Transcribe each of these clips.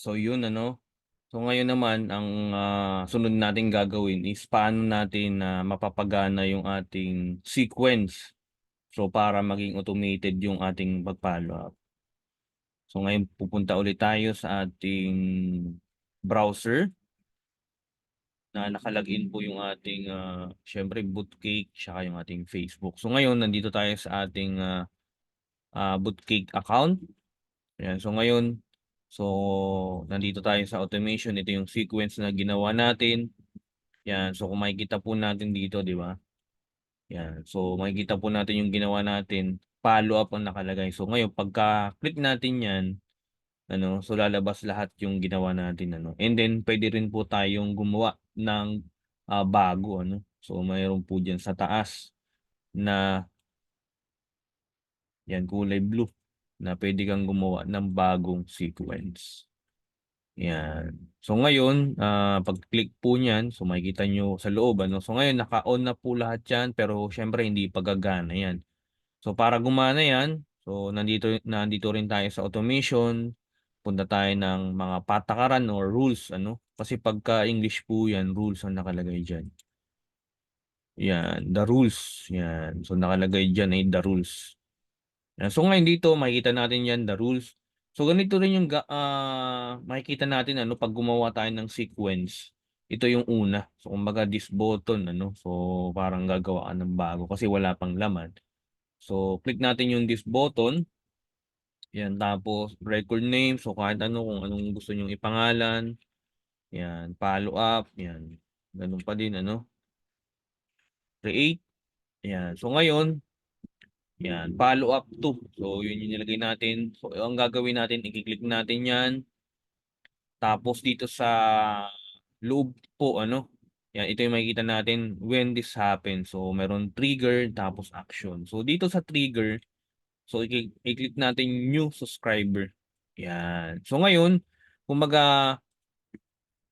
So yun ano. So ngayon naman ang ah, sunod nating gagawin is paano natin na mapapagana yung ating sequence. So para maging automated yung ating pag-follow up. So ngayon pupunta ulit tayo sa ating browser na nakalagin po yung ating ah, syempre Bootcake tsaka yung ating Facebook. So ngayon nandito tayo sa ating ah, ah, Bootcake account. Ayan, so ngayon So, nandito tayo sa automation. Ito yung sequence na ginawa natin. Yan. So, kung makikita po natin dito, di ba? Yan. So, makikita po natin yung ginawa natin. Follow up ang nakalagay. So, ngayon, pagka-click natin yan, ano, so lalabas lahat yung ginawa natin. Ano. And then, pwede rin po tayong gumawa ng ah, bago. Ano. So, mayroon po dyan sa taas na yan, kulay blue na pwede kang gumawa ng bagong sequence. Yan. So ngayon, ah, pag-click po niyan, so makikita nyo sa loob. Ano? So ngayon, naka-on na po lahat yan, pero syempre hindi pa gagana yan. So para gumana yan, so nandito, nandito rin tayo sa automation. Punta tayo ng mga patakaran or rules. Ano? Kasi pagka English po yan, rules ang nakalagay dyan. Yan, the rules. Yan. So nakalagay dyan ay the rules. Yan. So ngayon dito, makikita natin yan, the rules. So ganito rin yung ah, makikita natin ano pag gumawa tayo ng sequence. Ito yung una. So kumbaga this button ano. So parang gagawa ka ng bago kasi wala pang laman. So click natin yung this button. Yan tapos record name. So kahit ano kung anong gusto nyong ipangalan. Yan, follow up, yan. Ganun pa din ano. Create. Yan. So ngayon, yan, follow up to. So, yun yung nilagay natin. So, ang gagawin natin, i-click natin yan. Tapos dito sa loob po, ano, yan, ito yung makikita natin when this happens. So, meron trigger, tapos action. So, dito sa trigger, so, i-click natin new subscriber. Yan. So, ngayon, kumbaga,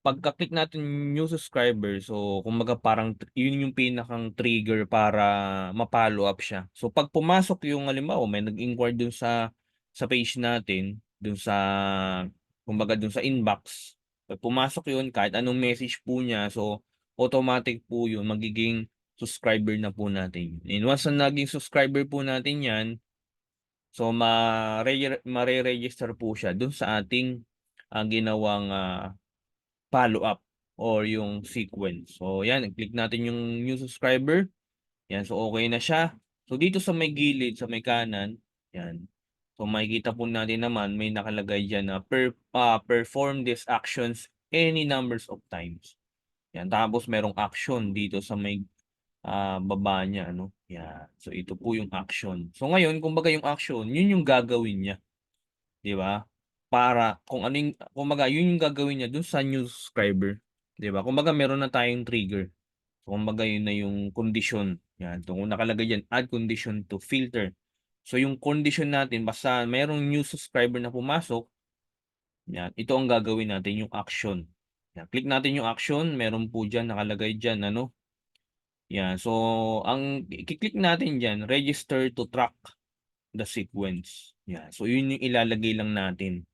pagka-click natin new subscriber, so kumbaga parang yun yung pinakang trigger para ma-follow up siya. So pag pumasok yung halimbawa may nag-inquire dun sa sa page natin, dun sa kumbaga dun sa inbox, pag pumasok yun kahit anong message po niya, so automatic po yun magiging subscriber na po natin. And once na naging subscriber po natin yan, so ma-re- mare-register po siya dun sa ating ang ginawang ah, follow up or yung sequence. So yan, click natin yung new subscriber. Yan, so okay na siya. So dito sa may gilid, sa may kanan, yan. So makikita po natin naman may nakalagay diyan na per, ah, perform these actions any numbers of times. Yan, tapos merong action dito sa may ah, baba niya ano. Yan. So ito po yung action. So ngayon, kumbaga yung action, yun yung gagawin niya. 'Di ba? Para kung yung kumbaga yun yung gagawin niya dun sa new subscriber, 'di ba? Kumbaga meron na tayong trigger. So kumbaga yun na yung condition. Yan, kung nakalagay diyan add condition to filter. So yung condition natin basta merong new subscriber na pumasok, yan, ito ang gagawin natin yung action. Yan, click natin yung action, meron po diyan nakalagay diyan ano. Yan, so ang i-click natin diyan, register to track the sequence. Yan, so yun yung ilalagay lang natin.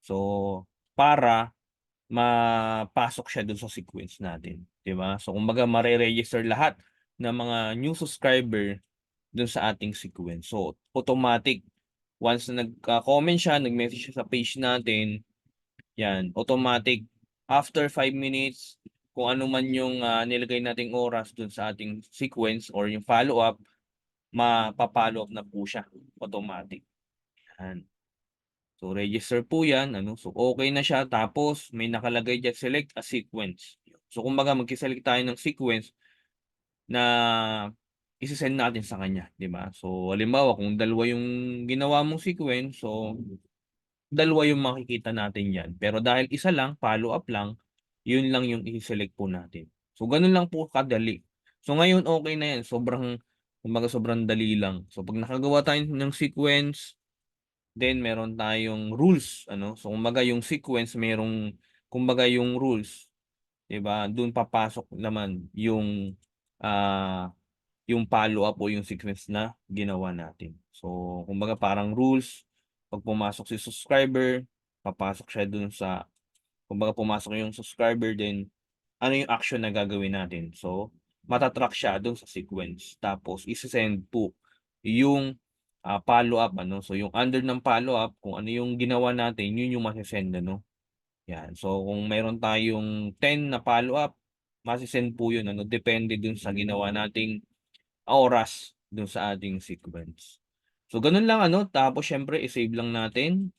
So, para mapasok siya dun sa sequence natin, 'di ba? So kumbaga mare-register lahat ng mga new subscriber dun sa ating sequence. So automatic once na nagka-comment siya, nag-message siya sa page natin, yan, automatic after 5 minutes kung ano man yung ah, nilagay nating oras dun sa ating sequence or yung follow-up, mapa-follow up na po siya automatic. Yan. So register po 'yan ano. So okay na siya tapos may nakalagay diyan select a sequence. So kumbaga magse-select tayo ng sequence na ise-send natin sa kanya, 'di ba? So halimbawa kung dalawa yung ginawa mong sequence, so dalawa yung makikita natin diyan. Pero dahil isa lang, follow up lang, yun lang yung i-select po natin. So ganun lang po kadali. So ngayon okay na 'yan, sobrang kumbaga sobrang dali lang. So pag nakagawa tayo ng sequence, Then meron tayong rules ano. So kumbaga yung sequence merong kumbaga yung rules, 'di ba? Dun papasok naman yung ah yung follow up o yung sequence na ginawa natin. So kumbaga parang rules, pag pumasok si subscriber, papasok siya dun sa kumbaga pumasok yung subscriber then ano yung action na gagawin natin. So, mata-track siya dun sa sequence. Tapos ise-send po yung ah, follow-up ano. So, yung under ng follow-up kung ano yung ginawa natin, yun yung mase-send ano. Yan. So, kung meron tayong 10 na follow-up, mase-send po yun ano. Depende dun sa ginawa nating oras dun sa ating sequence. So, ganun lang ano. Tapos, syempre, i-save lang natin.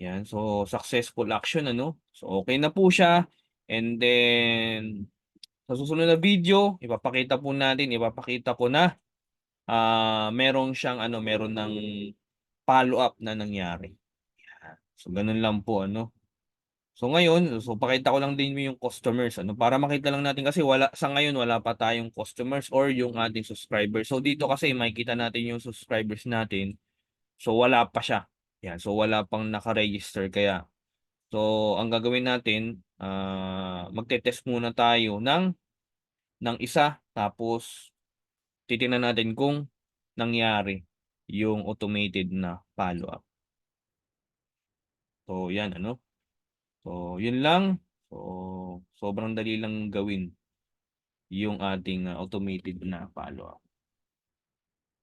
Yan. So, successful action ano. So, okay na po siya. And then, sa susunod na video, ipapakita po natin, ipapakita ko na ah merong siyang ano, meron ng follow-up na nangyari. Yan. So, ganun lang po ano. So, ngayon, so pakita ko lang din yung customers ano, para makita lang natin kasi wala sa ngayon wala pa tayong customers or yung ating subscribers. So, dito kasi makikita natin yung subscribers natin. So, wala pa siya. Yan. So, wala pang naka-register kaya So, ang gagawin natin, ah magte-test muna tayo ng ng isa tapos titingnan natin kung nangyari yung automated na follow-up. So, yan ano. So, yun lang. So, sobrang dali lang gawin yung ating ah, automated na follow-up.